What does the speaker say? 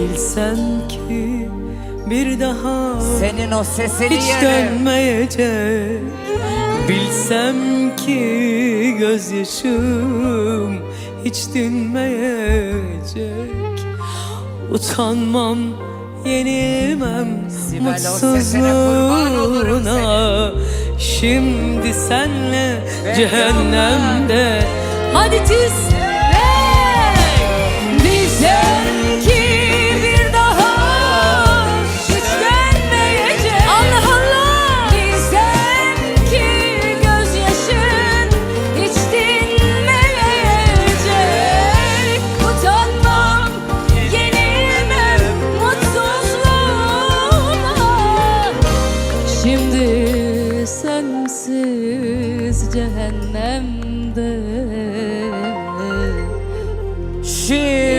Bilsem ki bir daha Senin o sesini hiç dönmeyecek. Bilsem ki gözyaşım hiç dinmeyecek. Utanmam, yenilmem Sibel, mutsuzluğuna. Şimdi senle cehennemde. Hadi tiz Şimdi sensiz cehennemde. Şimdi